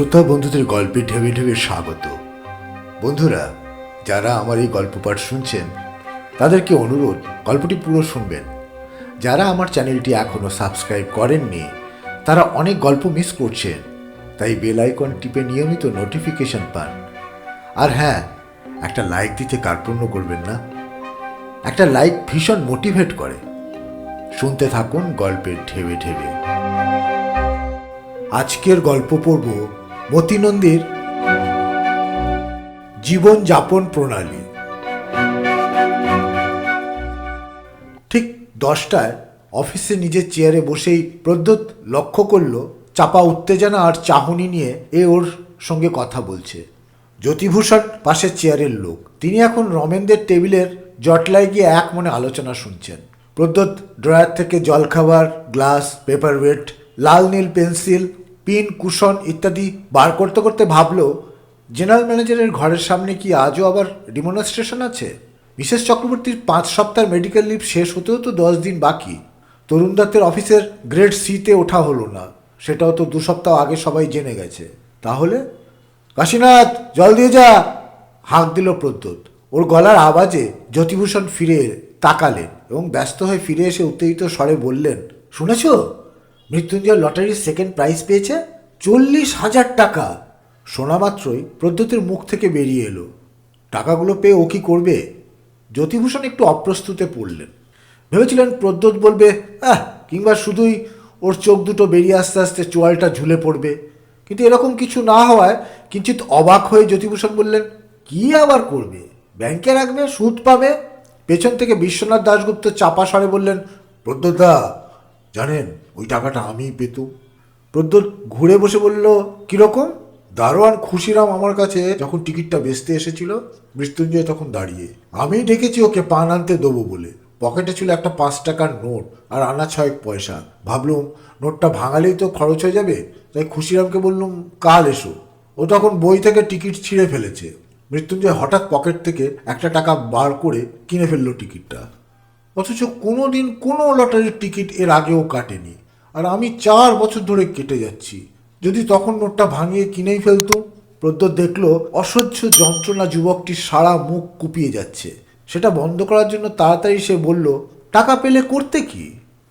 শ্রোতা বন্ধুদের গল্পে ঢেবে ঢেবে স্বাগত। বন্ধুরা, যারা আমার এই গল্প পাঠ শুনছেন, তাদেরকে অনুরোধ, গল্পটি পুরো শুনবেন। যারা আমার চ্যানেলটি এখনও সাবস্ক্রাইব করেননি, তারা অনেক গল্প মিস করছেন, তাই বেল আইকন টিপে নিয়মিত নোটিফিকেশন পান। আর হ্যাঁ একটা লাইক দিতে কার্পণ্য করবেন না। একটা লাইক ভীষণ মোটিভেট করে। শুনতে থাকুন গল্পের ঢেবে ঢেবে আজকের গল্প পড়ব মতিনন্দীর জীবনযাপন প্রণালী। ঠিক দশটায় অফিসে নিজের চেয়ারে বসেই প্রদ্যোৎ লক্ষ্য করল, চাপা উত্তেজনা আর চাহনি নিয়ে এ ওর সঙ্গে কথা বলছে। জ্যোতিভূষণ পাশের চেয়ারের লোক। তিনি এখন রমেনদের টেবিলের জটলায় গিয়ে এক মনে আলোচনা শুনছেন। প্রদ্যোৎ ড্রয়ার থেকে জলখাবার, গ্লাস, পেপার ওয়েট, লাল নীল পেন্সিল পিন, কুশন ইত্যাদি বার করতে করতে ভাবলো, জেনারেল ম্যানেজারের ঘরের সামনে কি আজও আবার ডিমনস্ট্রেশন আছে? মিসেস চক্রবর্তীর পাঁচ সপ্তাহের মেডিকেল লিভ শেষ হতেও তো দশ দিন বাকি। তরুণ দত্তের অফিসের গ্রেড সিতে ওঠা হলো না। সেটাও তো দু সপ্তাহ আগে সবাই জেনে গেছে। তাহলে? কাশীনাথ, জল দিয়ে যা! হাঁক দিল প্রদ্যোৎ ওর গলার আওয়াজে জ্যোতিভূষণ ফিরে তাকালেন এবং ব্যস্ত হয়ে ফিরে এসে উত্তেজিত স্বরে বললেন, শুনেছ? মৃত্যুঞ্জয় লটারির সেকেন্ড প্রাইজ পেয়েছে চল্লিশ হাজার টাকা। শোনা মাত্রই প্রদ্যুতের মুখ থেকে বেরিয়ে এলো। টাকাগুলো পেয়ে ও কি করবে? জ্যোতিভূষণ একটু অপ্রস্তুতে পড়লেন। ভেবেছিলেন প্রদ্যোৎ বলবে, আহ, কিংবা শুধুই ওর চোখ দুটো বেরিয়ে আস্তে আস্তে চোয়ালটা ঝুলে পড়বে। কিন্তু এরকম কিছু না হওয়ায় কিঞ্চিত অবাক হয়ে জ্যোতিভূষণ বললেন, কি আবার করবে? ব্যাংকে রাখবে, সুদ পাবে? পেছন থেকে বিশ্বনাথ দাশগুপ্ত চাপা স্বরে বললেন প্রদ্যোৎদা জানেন, ওই টাকাটা আমিই পেতুম। প্রদ্যোৎ ঘুরে বসে বলল, কীরকম? দারোয়ান খুশিরাম আমার কাছে যখন টিকিটটা বেচতে এসেছিল, মৃত্যুঞ্জয় তখন দাঁড়িয়ে, আমি ডেকেছি ওকে পান আনতে দেবো বলে। পকেটে ছিল একটা পাঁচ টাকার নোট আর আনা ছয়েক পয়সা। ভাবলুম, নোটটা ভাঙালেই তো খরচ হয়ে যাবে। তাই খুশিরামকে বললুম, কাল এসো। ও তখন বই থেকে টিকিট ছিঁড়ে ফেলেছে। মৃত্যুঞ্জয় হঠাৎ পকেট থেকে একটা টাকা বার করে কিনে ফেলল টিকিটটা। অথচ কোনো দিন কোনো লটারির টিকিট এর আগেও কাটেনি। আর আমি চার বছর ধরে কেটে যাচ্ছি। যদি তখন নোটটা ভাঙিয়ে কিনেই ফেলতো প্রদ্যোৎ দেখল অসহ্য যন্ত্রণা যুবকটির সারা মুখ কুপিয়ে যাচ্ছে। সেটা বন্ধ করার জন্য তাড়াতাড়ি সে বলল, টাকা পেলে করতে কি?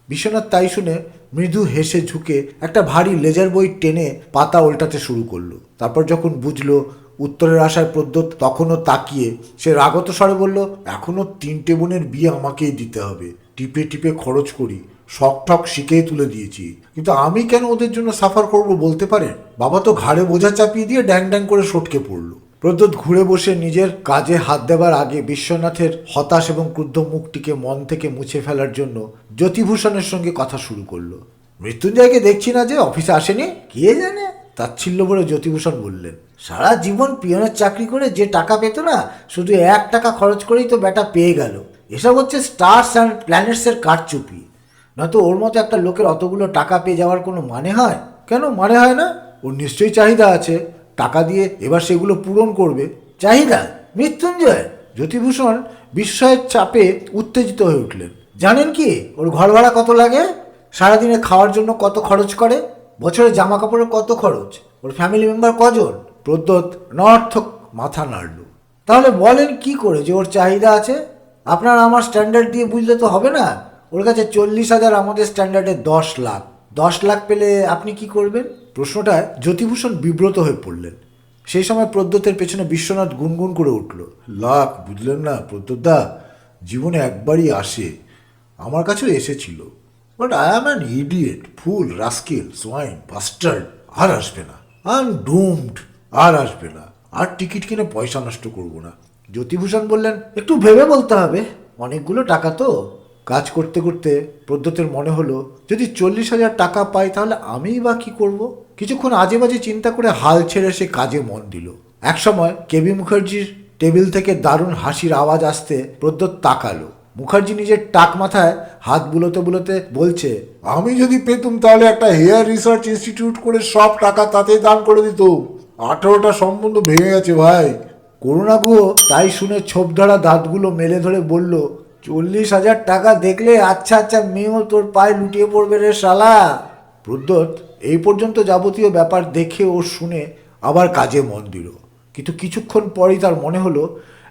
বিশ্বনাথ তাই শুনে মৃদু হেসে ঝুঁকে একটা ভারী লেজার বই টেনে পাতা উল্টাতে শুরু করল। তারপর যখন বুঝলো উত্তরের আশায় প্রদ্যোৎ তখনও তাকিয়ে সে রাগত স্বরে বলল, এখনও তিনটে বোনের বিয়ে আমাকেই দিতে হবে। টিপে টিপে খরচ করি শখ ঠক শিখেই তুলে দিয়েছি। কিন্তু আমি কেন ওদের জন্য সাফার করব বলতে পারেন? বাবা তো ঘাড়ে বোঝা চাপিয়ে দিয়ে ড্যাং ড্যাং করে সটকে পড়ল। প্রদ্যোৎ ঘুরে বসে নিজের কাজে হাত দেবার আগে বিশ্বনাথের হতাশ এবং ক্রুদ্ধ মুখটিকে মন থেকে মুছে ফেলার জন্য জ্যোতিভূষণের সঙ্গে কথা শুরু করল। মৃত্যুঞ্জয়কে দেখছি না যে, অফিসে আসেনি? কে জানে? তাচ্ছিল্য বলে জ্যোতিভূষণ বললেন, সারা জীবন পিয়নের চাকরি করে যে টাকা পেত না, শুধু এক টাকা খরচ করেই তো বেটা পেয়ে গেল। এসব হচ্ছে স্টার্স অ্যান্ড প্ল্যানেটসের কারচুপি। নয়তো ওর মতো একটা লোকের অতগুলো টাকা পেয়ে যাওয়ার কোনো মানে হয়? কেন মানে হয় না? ওর নিশ্চয়ই চাহিদা আছে। টাকা দিয়ে এবার সেগুলো পূরণ করবে। চাহিদা? মৃত্যুঞ্জয়? জ্যোতিভূষণ বিস্ময়ের চাপে উত্তেজিত হয়ে উঠলেন, জানেন কি? ওর ঘর ভাড়া কত লাগে? সারাদিনে খাওয়ার জন্য কত খরচ করে? বছরে জামা কাপড়ের কত খরচ? ওর ফ্যামিলি মেম্বার কজন? প্রদ্যোৎ নর্থক মাথা নাড়ল তাহলে বলেন কি করে যে ওর চাহিদা আছে? আপনার আমার স্ট্যান্ডার্ড দিয়ে বুঝলে তো হবে না। ওর কাছে চল্লিশ হাজার, আমাদের স্ট্যান্ডার্ডে দশ লাখ। দশ লাখ পেলে আপনি কি করবেন? প্রশ্নটায় জ্যোতিভূষণ বিব্রত হয়ে পড়লেন। সেই সময় প্রদ্যোতের পেছনে বিশ্বনাথ গুনগুন করে উঠল। লাখ, বুঝলেন না প্রদ্যোতদা? জীবনে একবারই আসে। আমার কাছেও এসেছিল। But I am an idiot fool rascal swine bastard আর আসবে না। আই এম ডুমড আর আসবে না। আর টিকিট কিনে পয়সা নষ্ট করব না। জ্যোতিভূষণ বললেন, একটু ভেবে বলতে হবে। অনেকগুলো টাকা তো? কাজ করতে করতে প্রদ্যোতের মনে হলো, যদি চল্লিশ হাজার টাকা পাই তাহলে আমিই বা কি করব? কিছুক্ষণ আজে বাজে চিন্তা করে হাল ছেড়ে সে কাজে মন দিল। একসময় কেবি মুখার্জির টেবিল থেকে দারুণ হাসির আওয়াজ আসতে প্রদ্যোৎ তাকালো। মুখার্জি নিজের টাক মাথায় হাত বুলোতে বুলোতে বলছে, আমি যদি পেতুম তাহলে একটা হেয়ার রিসার্চ ইনস্টিটিউট করে সব টাকা তাতেই দান করে দিত আঠারোটা সম্বন্ধ ভেঙে গেছে ভাই। করুণাগুহ তাই শুনে ছোপ ধরা দাঁতগুলো মেলে ধরে বলল, চল্লিশ হাজার টাকা দেখলে আচ্ছা আচ্ছা মেয়েও তোর পায়ে লুটিয়ে পড়বে রে শালা। প্রদ্যোত এই পর্যন্ত যাবতীয় ব্যাপার দেখে ও শুনে আবার কাজে মন দিল। কিন্তু কিছুক্ষণ পরেই তার মনে হলো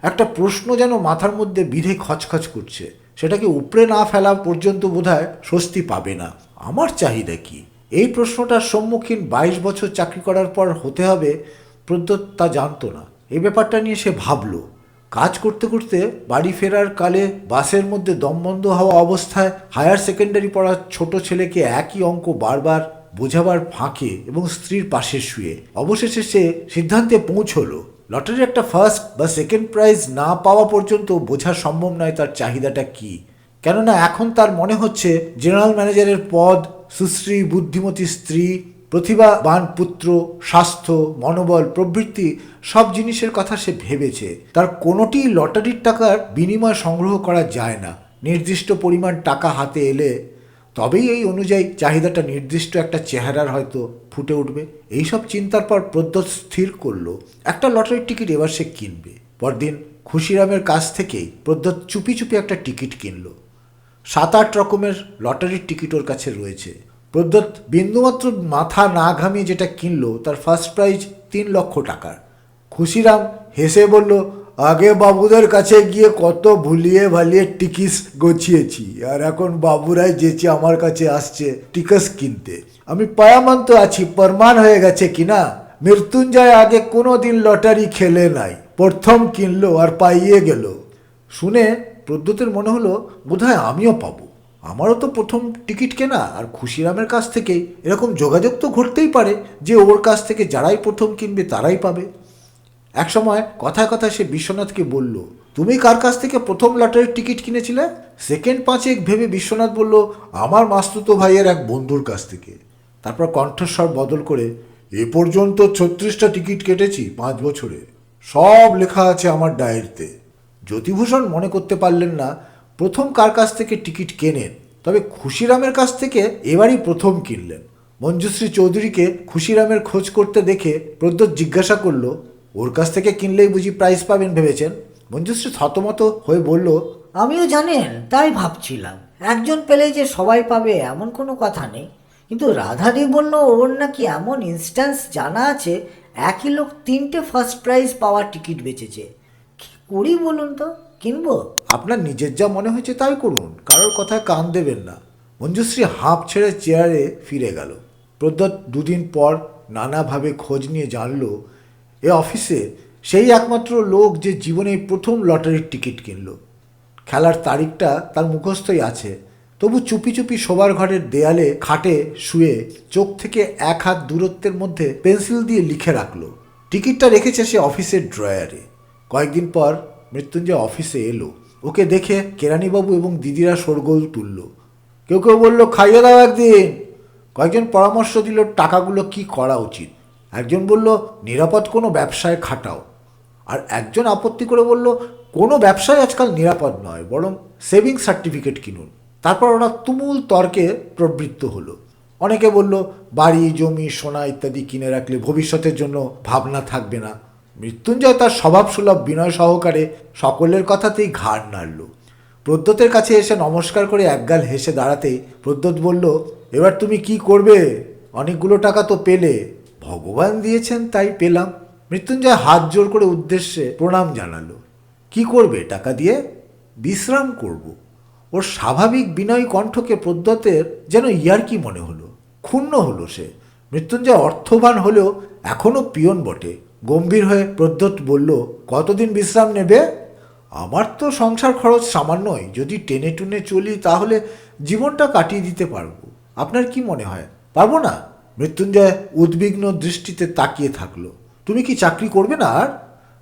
একটা প্রশ্ন যেন মাথার মধ্যে বিধে খচখচ করছে। সেটাকে উপড়ে না ফেলা পর্যন্ত বোধহয় স্বস্তি পাবে না? আমার চাহিদা কি? এই প্রশ্নটার সম্মুখীন বাইশ বছর চাকরি করার পর হতে হবে প্রদ্যোত তা জানতো না। এই ব্যাপারটা নিয়ে সে ভাবলো। কাজ করতে করতে বাড়ি ফেরার কালে বাসের মধ্যে দমবন্ধ হওয়া অবস্থায় হায়ার সেকেন্ডারি পড়া ছোট ছেলেকে একই অঙ্ক বারবার বোঝাবার ফাঁকে এবং স্ত্রীর পাশে শুয়ে। অবশেষে সে সিদ্ধান্তে পৌঁছলো। লটারির একটা ফার্স্ট বা সেকেন্ড প্রাইজ না পাওয়া পর্যন্ত বোঝা সম্ভব নয় তার চাহিদাটা কি। কেননা এখন তার মনে হচ্ছে জেনারেল ম্যানেজারের পদ, সুশ্রী, বুদ্ধিমতী স্ত্রী প্রতিভাবান পুত্র স্বাস্থ্য, মনোবল প্রভৃতি সব জিনিসের কথা সে ভেবেছে। তার কোনোটি লটারির টাকার বিনিময় সংগ্রহ করা যায় না। নির্দিষ্ট পরিমাণ টাকা হাতে এলে তবেই এই অনুযায়ী চাহিদাটা নির্দিষ্ট একটা চেহারার হয়তো ফুটে উঠবে। এইসব চিন্তার পর প্রদ্যোৎ স্থির করল, একটা লটারির টিকিট এবার সে কিনবে। পরদিন খুশিরামের কাছ থেকেই প্রদ্যোৎ চুপি চুপি একটা টিকিট কিনলো। সাত আট রকমের লটারির টিকিট ওর কাছে রয়েছে। প্রদ্যোৎ বিন্দুমাত্র মাথা না ঘামিয়ে যেটা কিনলো, তার ফার্স্ট প্রাইজ তিন লক্ষ টাকার। খুশিরাম হেসে বলল আগে বাবুদের কাছে গিয়ে কত ভুলিয়ে ভালিয়ে টিকিস গছিয়েছি, আর এখন বাবুরাই যেচে আমার কাছে আসছে টিকস কিনতে। আমি পায়ামান্ত আছি, প্রমাণ হয়ে গেছে কিনা? মৃত্যুঞ্জয় আগে কোনো দিন লটারি খেলে নাই, প্রথম কিনলো আর পাইয়ে গেল। শুনে প্রদ্যুতের মনে হলো, বোধহয় আমিও পাবো। আমারও তো প্রথম টিকিট কেনা, আর খুশিরামের কাছ থেকে এরকম যোগাযোগ তো ঘটতেই পারে যে ওর কাছ থেকে যারাই প্রথম কিনবে তারাই পাবে। এক সময় কথায় কথায় সে বিশ্বনাথকে বলল, তুমি কার কাছ থেকে প্রথম লটারির টিকিট কিনেছিলে? সেকেন্ড পাঁচেক ভেবে বিশ্বনাথ বলল, আমার মাস্তুতো ভাইয়ের এক বন্ধুর কাছ থেকে। তারপর কণ্ঠস্বর বদল করে, এ পর্যন্ত ছত্রিশটা টিকিট কেটেছি পাঁচ বছরে। সব লেখা আছে আমার ডায়েরিতে। জ্যোতিভূষণ মনে করতে পারলেন না প্রথম কার কাছ থেকে টিকিট কেনেন, তবে খুশিরামের কাছ থেকে এবারই প্রথম কিনলেন। মঞ্জুশ্রী চৌধুরীকে খুশিরামের খোঁজ করতে দেখে প্রদ্যোৎ জিজ্ঞাসা করল ওর কাছ থেকে কিনলেই বুঝি প্রাইজ পাবেন ভেবেছেন? মঞ্জুশ্রী থতমত হয়ে বলল আমিও জানেন তাই ভাবছিলাম। একজন পেলেই যে সবাই পাবে এমন কোনো কথা নেই। কিন্তু রাধাদি বলল ওর নাকি এমন ইনস্ট্যান্স জানা আছে একই লোক তিনটে ফার্স্ট প্রাইজ পাওয়ার টিকিট বেচেছে। কি করি বলুন তো কিনবো? আপনার নিজের যা মনে হয়েছে তাই করুন কারোর কথায় কান দেবেন না। মঞ্জুশ্রী হাঁপ ছেড়ে চেয়ারে ফিরে গেল। প্রদ্যোৎ দুদিন পর নানাভাবে খোঁজ নিয়ে জানল এ অফিসে সেই একমাত্র লোক যে জীবনে প্রথম লটারির টিকিট কিনল। খেলার তারিখটা তার মুখস্থই আছে। তবু চুপি চুপি শোবার ঘরের দেয়ালে খাটে শুয়ে চোখ থেকে এক হাত দূরত্বের মধ্যে পেন্সিল দিয়ে লিখে রাখল। টিকিটটা রেখেছে সে অফিসের ড্রয়ারে। কয়েকদিন পর মৃত্যুঞ্জয় অফিসে এলো। ওকে দেখে কেরানিবাবু এবং দিদিরা শোরগোল তুলল। কেউ কেউ বলল, খাইয়ে দাও একদিন। কয়েকজন পরামর্শ দিল, টাকাগুলো কি করা উচিত? একজন বলল, নিরাপদ কোনো ব্যবসায় খাটাও। আর একজন আপত্তি করে বলল, কোনো ব্যবসায় আজকাল নিরাপদ নয়, বরং সেভিং সার্টিফিকেট কিনুন। তারপর ওরা তুমুল তর্কে প্রবৃত্ত হলো। অনেকে বলল, বাড়ি, জমি, সোনা ইত্যাদি কিনে রাখলে ভবিষ্যতের জন্য ভাবনা থাকবে না। মৃত্যুঞ্জয় তার স্বভাবসুলভ বিনয় সহকারে সকলের কথাতেই ঘাড় নাড়ল। প্রদ্যোতের কাছে এসে নমস্কার করে একগাল হেসে দাঁড়াতেই প্রদ্যোত বলল, এবার তুমি কি করবে? অনেকগুলো টাকা তো পেলে। ভগবান দিয়েছেন, তাই পেলাম। মৃত্যুঞ্জয় হাত জোর করে উদ্দেশ্যে প্রণাম জানালো। কি করবে টাকা দিয়ে? বিশ্রাম করব। ওর স্বাভাবিক বিনয়ী কণ্ঠকে প্রদ্যতের যেন ইয়ার্কি মনে হলো। ক্ষুণ্ণ হলো সে। মৃত্যুঞ্জয় অর্থবান হলেও এখনও পিয়ন বটে। গম্ভীর হয়ে প্রদ্যোত বলল, কতদিন বিশ্রাম নেবে? আমার তো সংসার খরচ সামান্যই। যদি টেনে টুনে চলি, তাহলে জীবনটা কাটিয়ে দিতে পারব। আপনার কি মনে হয়? পারব না। মৃত্যুঞ্জয় উদ্বিগ্ন দৃষ্টিতে তাকিয়ে থাকল। তুমি কি চাকরি করবে না আর?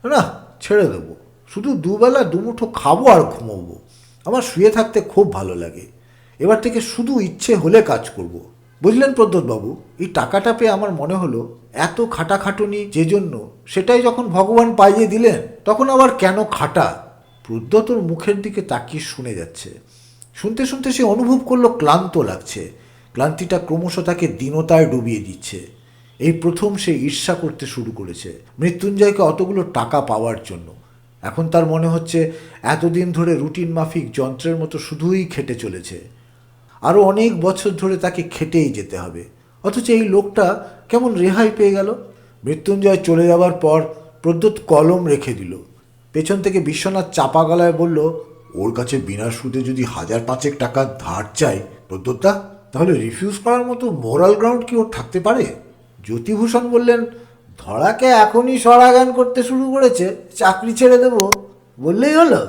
না, ছেড়ে দেবো। শুধু দুবেলা দুমুঠো খাব আর ঘুমোবো। আমার শুয়ে থাকতে খুব ভালো লাগে। এবার থেকে শুধু ইচ্ছে হলে কাজ করব। বুঝলেন প্রদ্যোৎবাবু এই টাকাটা পেয়ে আমার মনে হলো এত খাটাখাটুনি যে জন্য সেটাই যখন ভগবান পাইয়ে দিলেন, তখন আবার কেন খাটা? প্রদ্যোতর মুখের দিকে তাকিয়ে শুনে যাচ্ছে। শুনতে শুনতে সে অনুভব করল ক্লান্ত লাগছে। ক্লান্তিটা ক্রমশ তাকে দীনতায় ডুবিয়ে দিচ্ছে। এই প্রথম সে ঈর্ষা করতে শুরু করেছে। মৃত্যুঞ্জয়কে অতগুলো টাকা পাওয়ার জন্য। এখন তার মনে হচ্ছে এতদিন ধরে রুটিন মাফিক যন্ত্রের মতো শুধুই খেটে চলেছে। আরও অনেক বছর ধরে তাকে খেটেই যেতে হবে। অথচ এই লোকটা কেমন রেহাই পেয়ে গেল? মৃত্যুঞ্জয় চলে যাওয়ার পর প্রদ্যুৎ কলম রেখে দিল। পেছন থেকে বিশ্বনাথ চাপা গলায় বলল, ওর কাছে বিনা সুদে যদি হাজার পাঁচেক টাকা ধার চাই, প্রদ্যুৎদা। তাহলে রিফিউজ করার মতো মোরাল গ্রাউন্ড কি ওর থাকতে পারে? জ্যোতিভূষণ বললেন, ধরাকে এখনই সরাগান করতে শুরু করেছে, চাকরি ছেড়ে দেবো। বললেই হলো।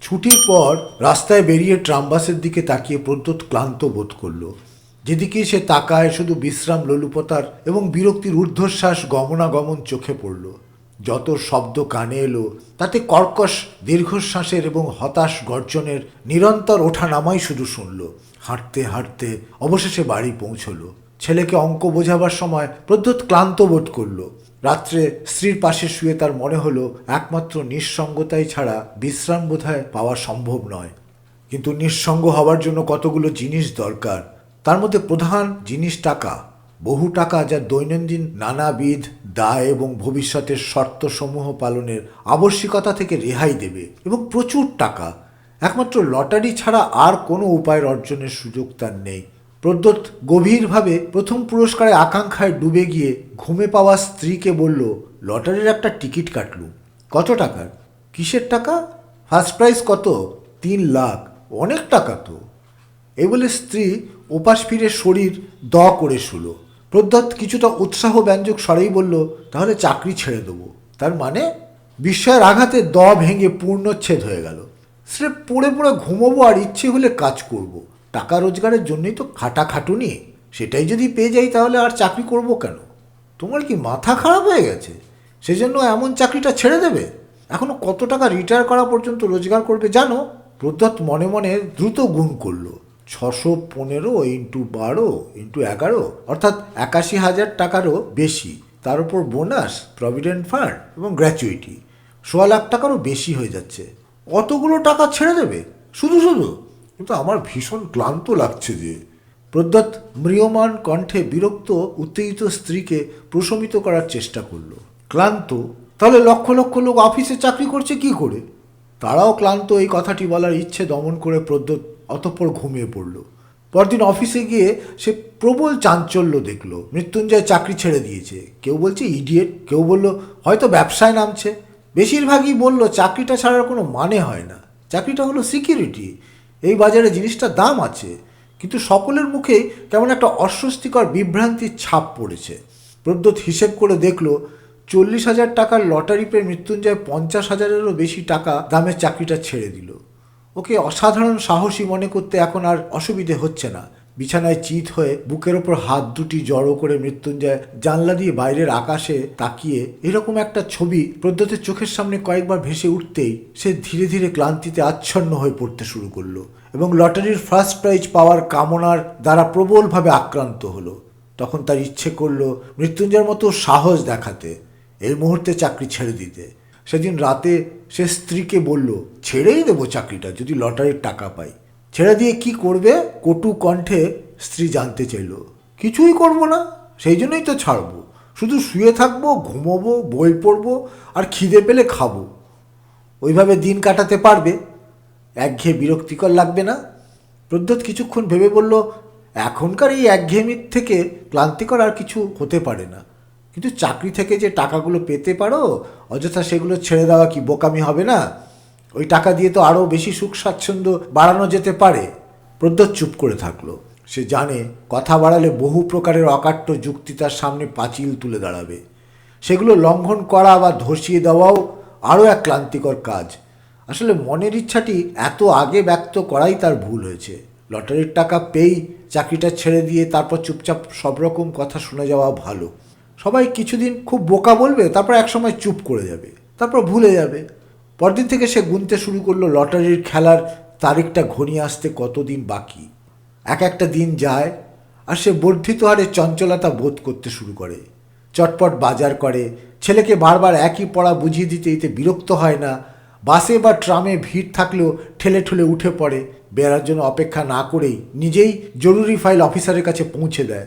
ছুটির পর রাস্তায় বেরিয়ে ট্রামবাসের দিকে তাকিয়ে প্রদ্যুৎ ক্লান্ত বোধ করল। যেদিকে সে তাকায় শুধু বিশ্রাম, ললুপতার এবং বিরক্তির ঊর্ধ্বশ্বাস গমনাগমন চোখে পড়ল। যত শব্দ কানে এলো, তাতে কর্কশ দীর্ঘশ্বাসের এবং হতাশ গর্জনের নিরন্তর ওঠানামাই শুধু শুনল। হাঁটতে হাঁটতে অবশেষে বাড়ি পৌঁছলো। ছেলেকে অঙ্ক বোঝাবার সময় প্রদ্যুৎ ক্লান্ত বোধ করল। রাত্রে স্ত্রীর পাশে শুয়ে তার মনে হলো, একমাত্র নিঃসঙ্গতাই ছাড়া বিশ্রাম বোধহয় পাওয়া সম্ভব নয়। কিন্তু নিঃসঙ্গ হওয়ার জন্য কতগুলো জিনিস দরকার। তার মধ্যে প্রধান জিনিস টাকা। বহু টাকা যা দৈনন্দিন নানাবিধ দায় এবং ভবিষ্যতের শর্তসমূহ পালনের আবশ্যিকতা থেকে রেহাই দেবে এবং প্রচুর টাকা। একমাত্র লটারি ছাড়া আর কোনো উপায়ের অর্জনের সুযোগ তার নেই। প্রদ্যোৎ গভীরভাবে প্রথম পুরস্কারে আকাঙ্ক্ষায় ডুবে গিয়ে ঘুমে পাওয়া স্ত্রীকে বলল, লটারির একটা টিকিট কাটলুম। কত টাকার? কিসের টাকা? ফার্স্ট প্রাইজ কত? তিন লাখ। অনেক টাকা তো। এই বলে স্ত্রী ওপাশ ফিরে শরীর দ করে শুলো। প্রদ্যৎ কিছুটা উৎসাহ ব্যঞ্জক স্বরেই বলল, তাহলে চাকরি ছেড়ে দেবো। তার মানে বিস্ময়ের আঘাতে দ ভেঙে পূর্ণচ্ছেদ হয়ে গেল। সে পড়ে পড়ে ঘুমোবো আর ইচ্ছে হলে কাজ করব। টাকা রোজগারের জন্যই তো খাটা খাটুনি সেটাই যদি পেয়ে যাই তাহলে আর চাকরি করব কেন? তোমার কি মাথা খারাপ হয়ে গেছে? সেজন্য এমন চাকরিটা ছেড়ে দেবে? এখনও কত টাকা রিটায়ার করা পর্যন্ত রোজগার করবে জানো? প্রদ্যৎ মনে মনে দ্রুত গুণ করল। ছশো পনেরো ইন্টু বারো ইন্টু এগারো, অর্থাৎ একাশি হাজার টাকারও বেশি। তার উপর বোনাস প্রভিডেন্ট ফান্ড এবং গ্র্যাচুইটি সোয়া লাখ টাকারও বেশি হয়ে যাচ্ছে। অতগুলো টাকা ছেড়ে দেবে? শুধু শুধু। কিন্তু আমার ভীষণ ক্লান্ত লাগছে যে প্রদ্যৎ ম্রিয়মান কণ্ঠে বিরক্ত, উত্তেজিত স্ত্রীকে প্রশমিত করার চেষ্টা করল। ক্লান্ত? তাহলে লক্ষ লক্ষ লোক অফিসে চাকরি করছে কি করে? তারাও ক্লান্ত, এই কথাটি বলার ইচ্ছে দমন করে প্রদ্যৎ অতঃপর ঘুমিয়ে পড়ল। পরদিন অফিসে গিয়ে সে প্রবল চাঞ্চল্য দেখল। মৃত্যুঞ্জয় চাকরি ছেড়ে দিয়েছে। কেউ বলছে, ইডিয়েট। কেউ বলল, হয়তো ব্যবসায় নামছে। বেশিরভাগই বলল, চাকরিটা ছাড়ার কোনো মানে হয় না। চাকরিটা হলো সিকিউরিটি। এই বাজারে জিনিসটার দাম আছে। কিন্তু সকলের মুখে কেমন একটা অস্বস্তিকর বিভ্রান্তির ছাপ পড়েছে। প্রদ্যুৎ হিসেব করে দেখল, চল্লিশ হাজার টাকার লটারি পেয়ে মৃত্যুঞ্জয় পঞ্চাশ হাজারেরও বেশি টাকা দামের চাকরিটা ছেড়ে দিল। ওকে অসাধারণ সাহসী মনে করতে এখন আর অসুবিধে হচ্ছে না। বিছানায় চিত হয়ে বুকের ওপর হাত দুটি জড়ো করে মৃত্যুঞ্জয় জানলা দিয়ে বাইরের আকাশে তাকিয়ে এরকম একটা ছবি প্রদ্যুতের চোখের সামনে কয়েকবার ভেসে উঠতেই সে ধীরে ধীরে ক্লান্তিতে আচ্ছন্ন হয়ে পড়তে শুরু করল এবং লটারির ফার্স্ট প্রাইজ পাওয়ার কামনার দ্বারা প্রবলভাবে আক্রান্ত হলো। তখন তার ইচ্ছে করল মৃত্যুঞ্জয়ের মতো সাহস দেখাতে, এই মুহূর্তে চাকরি ছেড়ে দিতে। সেদিন রাতে সে স্ত্রীকে বলল, ছেড়েই দেবো চাকরিটা, যদি লটারির টাকা পাই। ছেড়ে দিয়ে কি করবে? কটু কণ্ঠে স্ত্রী জানতে চাইল, কিছুই করব না, সেই জন্যই তো ছাড়বো। শুধু শুয়ে থাকব, ঘুমোবো, বই পড়ব আর খিদে পেলে খাব। ওইভাবে দিন কাটাতে পারবে। একঘেয়ে বিরক্তিকর লাগবে না? প্রদ্যোৎ কিছুক্ষণ ভেবে বলল, এখনকার এই একঘেয়েমির থেকে ক্লান্তিকর আর কিছু হতে পারে না। কিন্তু চাকরি থেকে যে টাকাগুলো পেতে পারো, অযথা সেগুলো ছেড়ে দেওয়া কি বোকামি হবে না? ওই টাকা দিয়ে তো আরও বেশি সুখ স্বাচ্ছন্দ্য বাড়ানো যেতে পারে। প্রদ্যোৎ চুপ করে থাকল। সে জানে, কথা বাড়ালে বহু প্রকারের অকাট্য যুক্তি তার সামনে পাঁচিল তুলে দাঁড়াবে। সেগুলো লঙ্ঘন করা বা ধসিয়ে দেওয়াও আরও এক ক্লান্তিকর কাজ। আসলে মনের ইচ্ছাটি এত আগে ব্যক্ত করাই তার ভুল হয়েছে। লটারির টাকা পেয়েই চাকরিটা ছেড়ে দিয়ে তারপর চুপচাপ সব রকম কথা শুনে যাওয়া ভালো। সবাই কিছুদিন খুব বোকা বলবে, তারপর একসময় চুপ করে যাবে, তারপর ভুলে যাবে। পরদিন থেকে সে গুনতে শুরু করল লটারির খেলার তারিখটা ঘনিয়ে আসতে কতদিন বাকি? এক একটা দিন যায় আর সে বর্ধিত হারে চঞ্চলতা বোধ করতে শুরু করে। চটপট বাজার করে, ছেলেকে বারবার একই পড়া বুঝিয়ে দিতে দিতে বিরক্ত হয় না। বাসে বা ট্রামে ভিড় থাকলেও ঠেলে ঠেলে উঠে পড়ে। বেড়ার জন্য অপেক্ষা না করেই নিজেই জরুরি ফাইল অফিসারের কাছে পৌঁছে দেয়।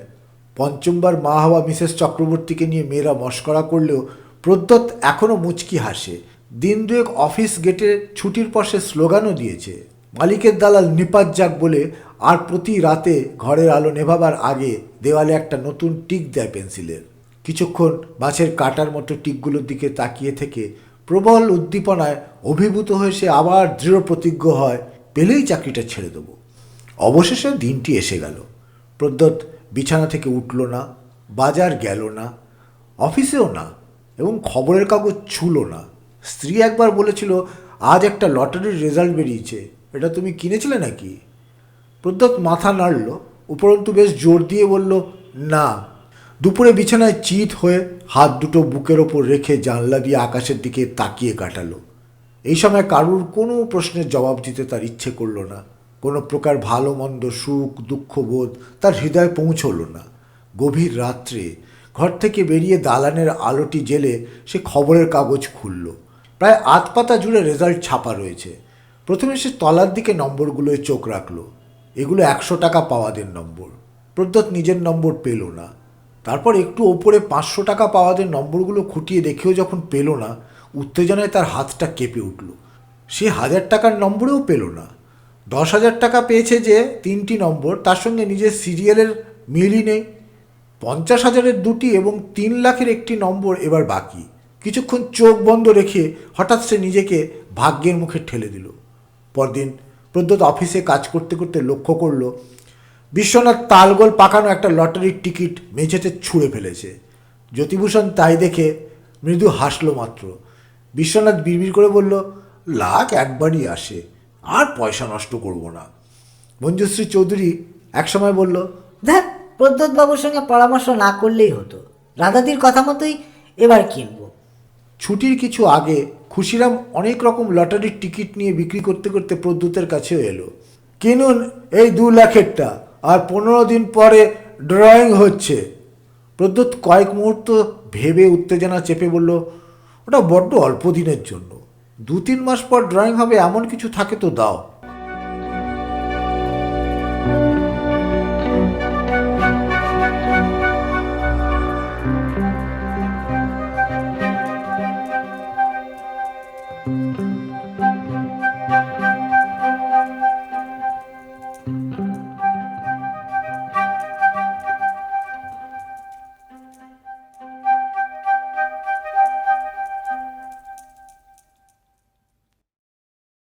পঞ্চমবার মা হওয়া মিসেস চক্রবর্তীকে নিয়ে মেয়েরা মস্করা করলেও প্রদ্যৎ এখনও মুচকি হাসে। দিন দুয়েক অফিস গেটে ছুটির পর সে স্লোগানও দিয়েছে, মালিকের দালাল নিপাত যাক বলে আর প্রতি রাতে ঘরের আলো নেভাবার আগে দেওয়ালে একটা নতুন টিক দেয় পেন্সিলের। কিছুক্ষণ মাছের কাটার মতো টিকগুলোর দিকে তাকিয়ে থেকে প্রবল উদ্দীপনায় অভিভূত হয়ে সে আবার দৃঢ় প্রতিজ্ঞ হয়, পেলেই চাকরিটা ছেড়ে দেবো। অবশেষে দিনটি এসে গেল। প্রদ্যোৎ বিছানা থেকে উঠল না, বাজার গেল না, অফিসেও না, এবং খবরের কাগজ ছুলো না। স্ত্রী একবার বলেছিল, আজ একটা লটারির রেজাল্ট বেরিয়েছে। এটা তুমি কিনেছিলে নাকি? প্রদ্যোৎ মাথা নাড়ল, উপরন্তু বেশ জোর দিয়ে বলল, না। দুপুরে বিছানায় চিত হয়ে হাত দুটো বুকের ওপর রেখে জানলা দিয়ে আকাশের দিকে তাকিয়ে কাটালো। এই সময় কারুর কোনো প্রশ্নের জবাব দিতে তার ইচ্ছে করল না। কোনো প্রকার ভালো, মন্দ, সুখ, দুঃখ, বোধ তার হৃদয়ে পৌঁছলো না। গভীর রাত্রে ঘর থেকে বেরিয়ে দালানের আলোটি জেলে সে খবরের কাগজ খুলল। প্রায় আধ পাতা জুড়ে রেজাল্ট ছাপা রয়েছে। প্রথমে সে তলার দিকে নম্বরগুলোয় চোখ রাখল। এগুলো একশো টাকা পাওয়াদের নম্বর। প্রদ্যোৎ নিজের নম্বর পেল না। তারপর একটু ওপরে পাঁচশো টাকা পাওয়াদের নম্বরগুলো খুঁটিয়ে দেখেও যখন পেল না, উত্তেজনায় তার হাতটা কেঁপে উঠল। সে হাজার টাকার নম্বরেও পেল না। দশ হাজার টাকা পেয়েছে যে তিনটি নম্বর, তার সঙ্গে নিজের সিরিয়ালের মিলই নেই। পঞ্চাশ হাজারের দুটি এবং তিন লাখের একটি নম্বর এবার বাকি। কিছুক্ষণ চোখ বন্ধ রেখে হঠাৎ সে নিজেকে ভাগ্যের মুখে ঠেলে দিল। পরদিন প্রদ্যোৎ অফিসে কাজ করতে করতে লক্ষ্য করল, বিশ্বনাথ তালগোল পাকানো একটা লটারির টিকিট মেঝেতে ছুঁড়ে ফেলেছে। জ্যোতিভূষণ তাই দেখে মৃদু হাসলো মাত্র। বিশ্বনাথ বিড়বিড় করে বলল, লাখ একবারই আসে, আর পয়সা নষ্ট করব না। মঞ্জুশ্রী চৌধুরী একসময় বলল, দেখ প্রদ্যোৎ বাবুর সঙ্গে পরামর্শ না করলেই হতো। রাধাদির কথা মতোই এবার কিনবো। ছুটির কিছু আগে খুশিরাম অনেক রকম লটারির টিকিট নিয়ে বিক্রি করতে করতে প্রদ্যুতের কাছেও এলো। কিনুন এই দু লাখেরটা, আর পনেরো দিন পরে ড্রয়িং হচ্ছে। প্রদ্যুৎ কয়েক মুহূর্ত ভেবে উত্তেজনা চেপে বলল, ওটা বড্ড অল্প দিনের জন্য। দু তিন মাস পর ড্রয়িং হবে, এমন কিছু থাকে তো দাও।